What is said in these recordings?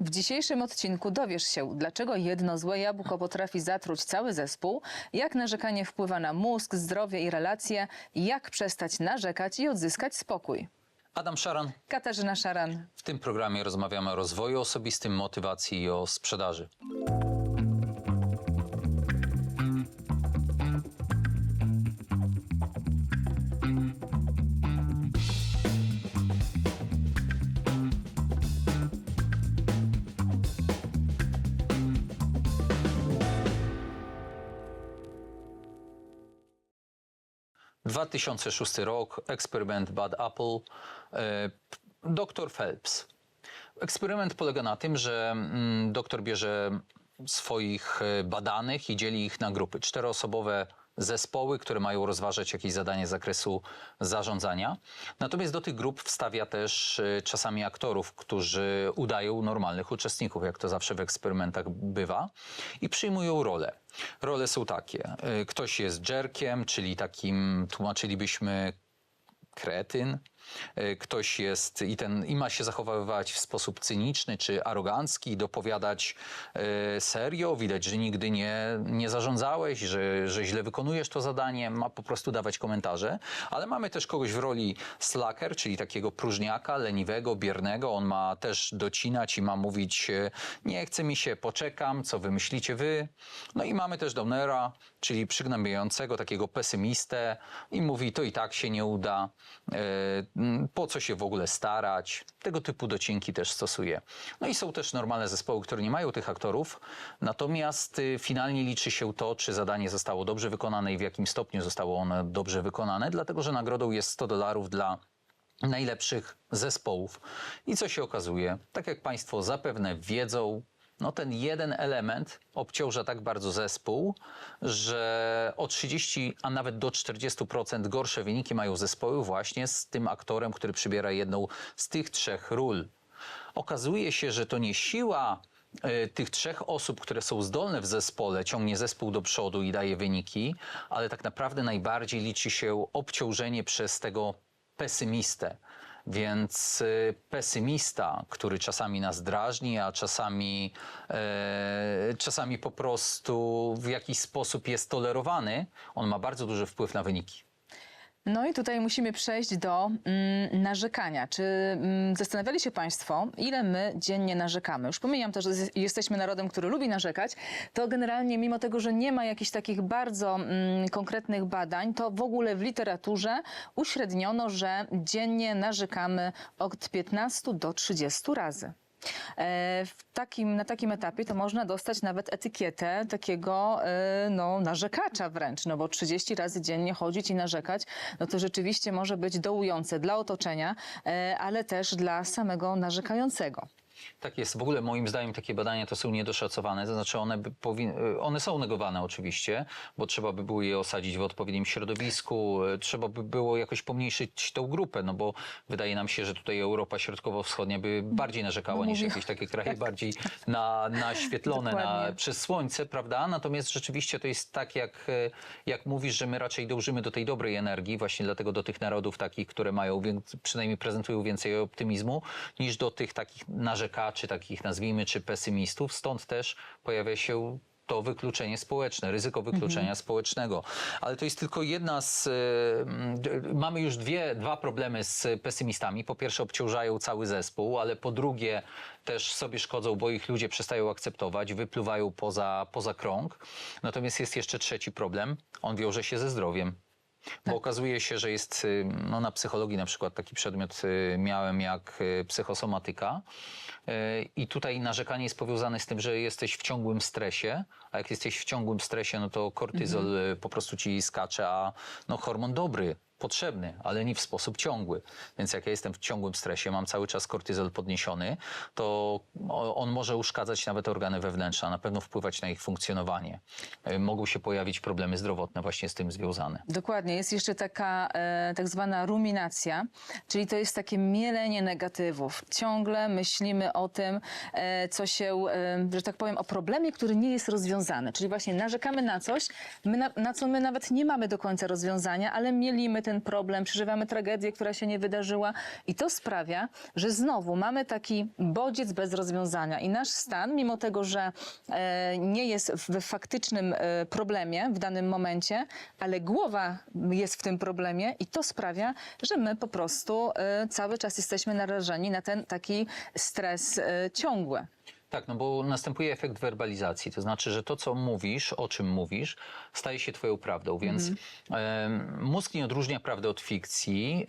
W dzisiejszym odcinku dowiesz się, dlaczego jedno złe jabłko potrafi zatruć cały zespół, jak narzekanie wpływa na mózg, zdrowie i relacje, jak przestać narzekać i odzyskać spokój. Adam Szaran. Katarzyna Szaran. W tym programie rozmawiamy o rozwoju osobistym, motywacji i o sprzedaży. 2006 rok, eksperyment Bad Apple, e, dr Phelps. Eksperyment polega na tym, że mm, doktor bierze swoich e, badanych i dzieli ich na grupy. Czteroosobowe zespoły, które mają rozważać jakieś zadanie z zakresu zarządzania. Natomiast do tych grup wstawia też e, czasami aktorów, którzy udają normalnych uczestników, jak to zawsze w eksperymentach bywa, i przyjmują role. Role są takie. e, Ktoś jest jerkiem, czyli takim, tłumaczylibyśmy, kretyn. E, Ktoś jest i, ten, i ma się zachowywać w sposób cyniczny czy arogancki, dopowiadać e, serio. Widać, że nigdy nie, nie zarządzałeś, że, że źle wykonujesz to zadanie. Ma po prostu dawać komentarze. Ale mamy też kogoś w roli slacker, czyli takiego próżniaka, leniwego, biernego. On ma też docinać i ma mówić e, nie chce mi się, poczekam, co wymyślicie wy. No i mamy też Downera, czyli przygnębiającego, takiego pesymistę i mówi to i tak się nie uda, po co się w ogóle starać. Tego typu docinki też stosuje. No i są też normalne zespoły, które nie mają tych aktorów, natomiast y, finalnie liczy się to, czy zadanie zostało dobrze wykonane i w jakim stopniu zostało ono dobrze wykonane, dlatego że nagrodą jest 100 dolarów dla najlepszych zespołów. I co się okazuje? Tak jak Państwo zapewne wiedzą, no ten jeden element obciąża tak bardzo zespół, że o 30, a nawet do 40% gorsze wyniki mają zespoły właśnie z tym aktorem, który przybiera jedną z tych trzech ról. Okazuje się, że to nie siła e, tych trzech osób, które są zdolne w zespole, ciągnie zespół do przodu i daje wyniki, ale tak naprawdę najbardziej liczy się obciążenie przez tego pesymistę. Więc y, pesymista, który czasami nas drażni, a czasami, e, czasami po prostu w jakiś sposób jest tolerowany, on ma bardzo duży wpływ na wyniki. No i tutaj musimy przejść do mm, narzekania. Czy mm, zastanawiali się Państwo, ile my dziennie narzekamy? Już pomijam to, że jesteśmy narodem, który lubi narzekać, to generalnie mimo tego, że nie ma jakichś takich bardzo mm, konkretnych badań, to w ogóle w literaturze uśredniono, że dziennie narzekamy od 15 do 30 razy. E, W takim, na takim etapie to można dostać nawet etykietę takiego e, no, narzekacza wręcz, no bo 30 razy dziennie chodzić i narzekać, no to rzeczywiście może być dołujące dla otoczenia, e, ale też dla samego narzekającego. Tak jest. W ogóle moim zdaniem takie badania to są niedoszacowane. To znaczy one, powin- one są negowane oczywiście, bo trzeba by było je osadzić w odpowiednim środowisku, e, trzeba by było jakoś pomniejszyć tą grupę, no bo wydaje nam się, że tutaj Europa Środkowo-Wschodnia by bardziej narzekała No niż jakieś takie kraje bardziej na, naświetlone na, przez słońce, prawda? Natomiast rzeczywiście to jest tak, jak, e, jak mówisz, że my raczej dążymy do tej dobrej energii, właśnie dlatego do tych narodów takich, które mają, przynajmniej prezentują więcej optymizmu, niż do tych takich narzekaczy, takich nazwijmy, czy pesymistów. Stąd też pojawia się to wykluczenie społeczne, ryzyko wykluczenia społecznego. Ale to jest tylko jedna z. d- mamy już dwie, dwa problemy z pesymistami. Po pierwsze, obciążają cały zespół, ale po drugie, też sobie szkodzą, bo ich ludzie przestają akceptować, wypluwają poza, poza krąg. Natomiast jest jeszcze trzeci problem. On wiąże się ze zdrowiem. Bo okazuje się, że jest y, no, na psychologii na przykład taki przedmiot y, miałem jak y, psychosomatyka i tutaj narzekanie jest powiązane z tym, że jesteś w ciągłym stresie, a jak jesteś w ciągłym stresie, no to kortyzol y, po prostu ci skacze, a no hormon dobry, potrzebny, ale nie w sposób ciągły. Więc jak ja jestem w ciągłym stresie, mam cały czas kortyzol podniesiony, to on może uszkadzać nawet organy wewnętrzne, a na pewno wpływać na ich funkcjonowanie. Y, Mogą się pojawić problemy zdrowotne właśnie z tym związane. Dokładnie. Jest jeszcze taka e, tak zwana ruminacja, czyli to jest takie mielenie negatywów. Ciągle myślimy o tym, e, co się, e, że tak powiem, o problemie, który nie jest rozwiązany. Czyli właśnie narzekamy na coś, na, na co my nawet nie mamy do końca rozwiązania, ale mielimy ten problem, przeżywamy tragedię, która się nie wydarzyła i to sprawia, że znowu mamy taki bodziec bez rozwiązania i nasz stan, mimo tego, że e, nie jest w faktycznym e, problemie w danym momencie, ale głowa jest w tym problemie i to sprawia, że my po prostu e, cały czas jesteśmy narażeni na ten taki stres ciągły. Tak, no bo następuje efekt werbalizacji, to znaczy, że to, co mówisz, o czym mówisz, staje się twoją prawdą, więc em, mózg nie odróżnia prawdy od fikcji.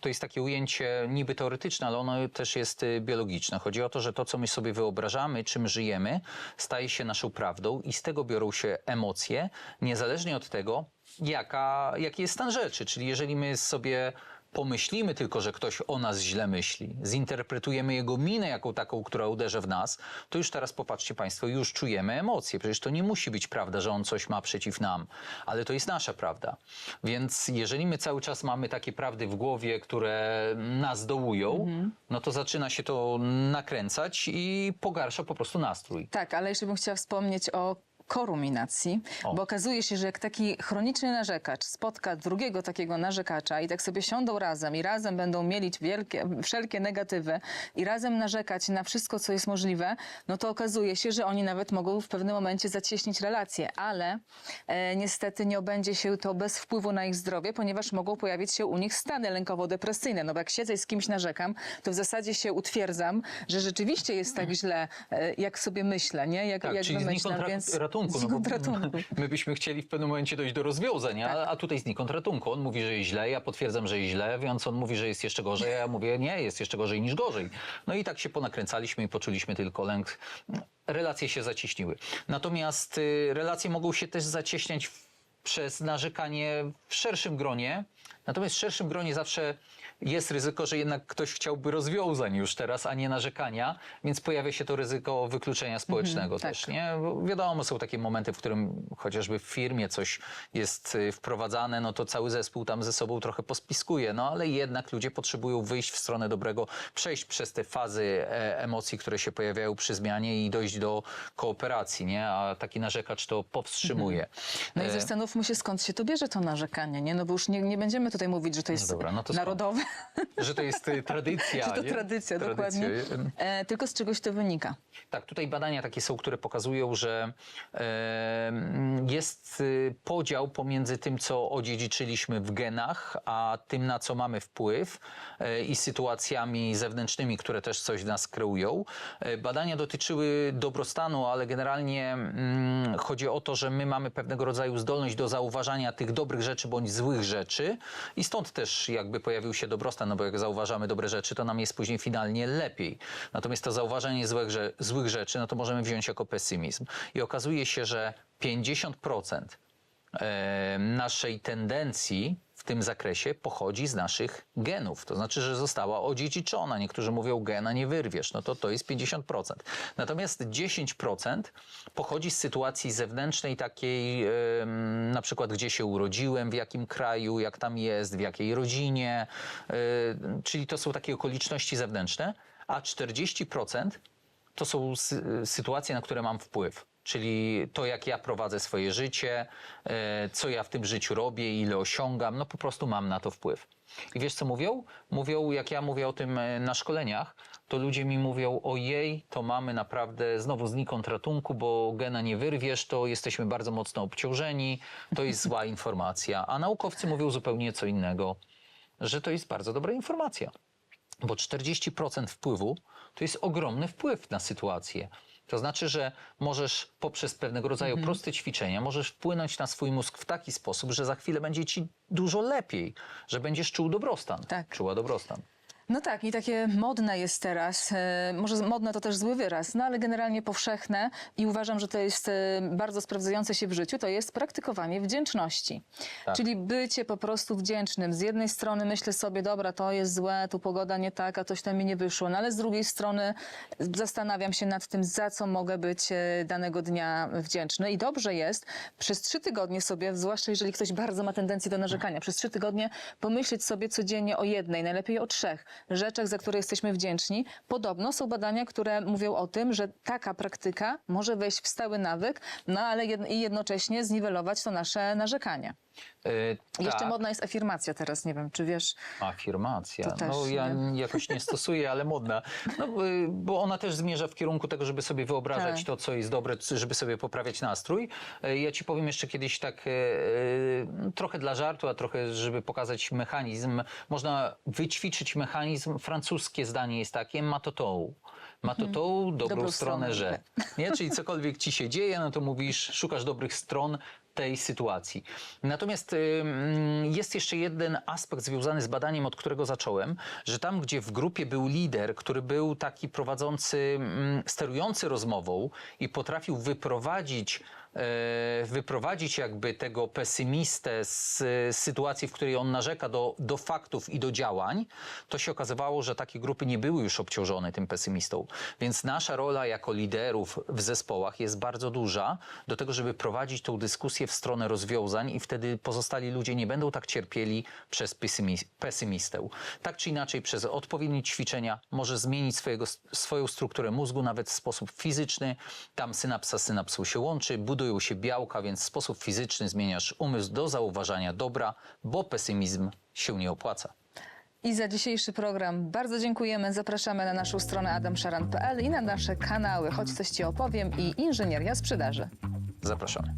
To jest takie ujęcie niby teoretyczne, ale ono też jest y, biologiczne. Chodzi o to, że to, co my sobie wyobrażamy, czym żyjemy, staje się naszą prawdą i z tego biorą się emocje, niezależnie od tego, jaka, jaki jest stan rzeczy. Czyli jeżeli my sobie pomyślimy tylko, że ktoś o nas źle myśli, zinterpretujemy jego minę jako taką, która uderza w nas, to już teraz popatrzcie Państwo, już czujemy emocje. Przecież to nie musi być prawda, że on coś ma przeciw nam, ale to jest nasza prawda. Więc jeżeli my cały czas mamy takie prawdy w głowie, które nas dołują, no to zaczyna się to nakręcać i pogarsza po prostu nastrój. Tak, ale jeszcze bym chciała wspomnieć o koruminacji, O. bo okazuje się, że jak taki chroniczny narzekacz spotka drugiego takiego narzekacza i tak sobie siądą razem i razem będą mieli wielkie, wszelkie negatywy i razem narzekać na wszystko, co jest możliwe, no to okazuje się, że oni nawet mogą w pewnym momencie zacieśnić relacje, ale e, niestety nie obędzie się to bez wpływu na ich zdrowie, ponieważ mogą pojawić się u nich stany lękowo-depresyjne. No bo jak siedzę i z kimś narzekam, to w zasadzie się utwierdzam, że rzeczywiście jest tak źle, e, jak sobie myślę, nie? Jak, Tak, jak wymyślam, więc... ratunku. No bo ratunku. My byśmy chcieli w pewnym momencie dojść do rozwiązań, a, Tak. a tutaj znikąd ratunku. On mówi, że jest źle, ja potwierdzam, że jest źle, więc on mówi, że jest jeszcze gorzej, a ja mówię, nie, jest jeszcze gorzej niż gorzej. No i tak się ponakręcaliśmy i poczuliśmy tylko lęk. Relacje się zacieśniły. Natomiast y, relacje mogą się też zacieśniać w, przez narzekanie w szerszym gronie. Natomiast w szerszym gronie zawsze jest ryzyko, że jednak ktoś chciałby rozwiązań już teraz, a nie narzekania, więc pojawia się to ryzyko wykluczenia społecznego tak. też. Nie? Bo wiadomo, są takie momenty, w którym chociażby w firmie coś jest y, wprowadzane, no to cały zespół tam ze sobą trochę pospiskuje, no ale jednak ludzie potrzebują wyjść w stronę dobrego, przejść przez te fazy e, emocji, które się pojawiają przy zmianie i dojść do kooperacji, nie? A taki narzekacz to powstrzymuje. No i E, zastanówmy się, skąd się to bierze to narzekanie, nie? No bo już nie, nie będziemy tutaj mówić, że to jest dobra, no to narodowe, że to jest y, tradycja. że to nie? tradycja, dokładnie. Tradycja. E, tylko z czegoś to wynika. Tak, tutaj badania takie są, które pokazują, że e, jest y, podział pomiędzy tym, co odziedziczyliśmy w genach, a tym, na co mamy wpływ e, i sytuacjami zewnętrznymi, które też coś w nas kreują. E, badania dotyczyły dobrostanu, ale generalnie mm, chodzi o to, że my mamy pewnego rodzaju zdolność do zauważania tych dobrych rzeczy bądź złych rzeczy i stąd też jakby pojawił się dobrostan, no bo jak zauważamy dobre rzeczy, to nam jest później finalnie lepiej. Natomiast to zauważanie złych, że, złych rzeczy, no to możemy wziąć jako pesymizm. I okazuje się, że 50% e, naszej tendencji w tym zakresie pochodzi z naszych genów. To znaczy, że została odziedziczona. Niektórzy mówią, gena nie wyrwiesz. No to to jest 50%. Natomiast 10% pochodzi z sytuacji zewnętrznej, takiej na przykład, gdzie się urodziłem, w jakim kraju, jak tam jest, w jakiej rodzinie. e, czyli to są takie okoliczności zewnętrzne. A 40% to są sy- sytuacje, na które mam wpływ. Czyli to, jak ja prowadzę swoje życie, e, co ja w tym życiu robię, ile osiągam, no po prostu mam na to wpływ. I wiesz, co mówią? Mówią, jak ja mówię o tym e, na szkoleniach, to ludzie mi mówią, ojej, to mamy naprawdę znowu znikąd ratunku, bo gena nie wyrwiesz, to jesteśmy bardzo mocno obciążeni, to jest zła informacja. A naukowcy mówią zupełnie co innego, że to jest bardzo dobra informacja. Bo 40% wpływu to jest ogromny wpływ na sytuację. To znaczy, że możesz poprzez pewnego rodzaju proste ćwiczenia, możesz wpłynąć na swój mózg w taki sposób, że za chwilę będzie ci dużo lepiej, że będziesz czuł dobrostan. Tak. Czuła dobrostan. No tak, i takie modne jest teraz, e, może modne to też zły wyraz, no ale generalnie powszechne i uważam, że to jest e, bardzo sprawdzające się w życiu, to jest praktykowanie wdzięczności. Tak. Czyli bycie po prostu wdzięcznym. Z jednej strony myślę sobie, dobra, to jest złe, tu pogoda nie taka, coś tam mi nie wyszło, no ale z drugiej strony zastanawiam się nad tym, za co mogę być e, danego dnia wdzięczny i dobrze jest przez trzy tygodnie sobie, zwłaszcza jeżeli ktoś bardzo ma tendencję do narzekania, przez trzy tygodnie pomyśleć sobie codziennie o jednej, najlepiej o trzech rzeczach, za które jesteśmy wdzięczni. Podobno są badania, które mówią o tym, że taka praktyka może wejść w stały nawyk, no ale jed i jednocześnie zniwelować to nasze narzekanie. E, Jeszcze tak. modna jest afirmacja teraz, nie wiem, czy wiesz. Afirmacja. To też, no ja nie? jakoś nie stosuję, ale modna. No, y, bo ona też zmierza w kierunku tego, żeby sobie wyobrażać Tak. to, co jest dobre, żeby sobie poprawiać nastrój. Y, Ja ci powiem jeszcze kiedyś tak y, trochę dla żartu, a trochę, żeby pokazać mechanizm. Można wyćwiczyć mechanizm. Francuskie zdanie jest takie, ma to tą. Ma to tą dobrą, Mhm. Dobrą stronę, stronę, że. Nie? Czyli cokolwiek ci się dzieje, no to mówisz, szukasz dobrych stron tej sytuacji. Natomiast ym, jest jeszcze jeden aspekt związany z badaniem, od którego zacząłem, że tam, gdzie w grupie był lider, który był taki prowadzący, mm, sterujący rozmową i potrafił wyprowadzić wyprowadzić jakby tego pesymistę z e, sytuacji, w której on narzeka do, do faktów i do działań, to się okazywało, że takie grupy nie były już obciążone tym pesymistą. Więc nasza rola jako liderów w zespołach jest bardzo duża do tego, żeby prowadzić tą dyskusję w stronę rozwiązań i wtedy pozostali ludzie nie będą tak cierpieli przez pesymi- pesymistę. Tak czy inaczej, przez odpowiednie ćwiczenia może zmienić swojego, swoją strukturę mózgu nawet w sposób fizyczny. Tam synapsa z synapsą się łączy, budują się białka, więc w sposób fizyczny zmieniasz umysł do zauważania dobra, bo pesymizm się nie opłaca. I za dzisiejszy program bardzo dziękujemy. Zapraszamy na naszą stronę adamszaran.pl i na nasze kanały Choć coś Ci opowiem i Inżynieria Sprzedaży. Zapraszamy.